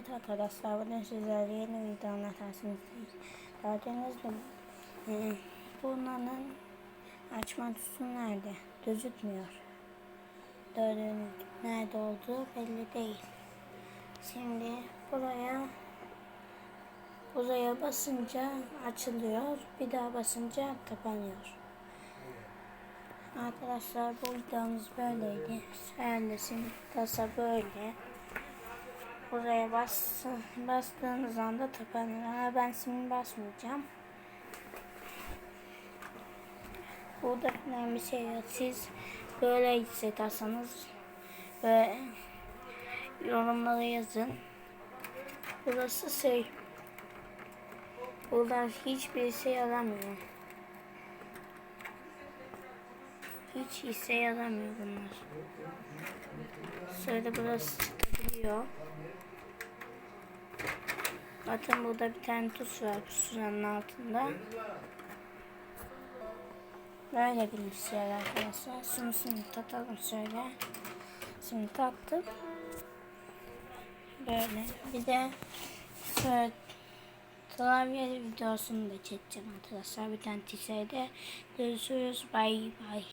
Evet arkadaşlar bugün sizlerle yeni video anlatasınızdayız. Gördüğünüz gibi e, bunların açma tuşu nerede? Gözükmüyor. Gördüğünüz nerede olduğu belli değil. Şimdi buraya buraya basınca açılıyor. Bir daha basınca kapanıyor. Arkadaşlar bu videomuz böyleydi. Herlesin kasa böyle. Buraya bas, bastığınız anda kapanır ama ben şimdi basmayacağım. Burada önemli bir şey. Siz böyle hissederseniz ve yorumlara yazın. Burası şey Buradan hiçbir şey yaramıyor. Hiç hisse yaramıyor bunlar. Şöyle burası çıkabiliyor. Bakın burada bir tane tuş var pusulanın altında. Böyle bilgisayar arkadaşlar. Şunu şimdi tatalım şöyle. Şimdi taktım. Böyle. Bir de şöyle klavye videosunu da çekeceğim arkadaşlar. Bir tane tişerde. Görüşürüz. Bye bye.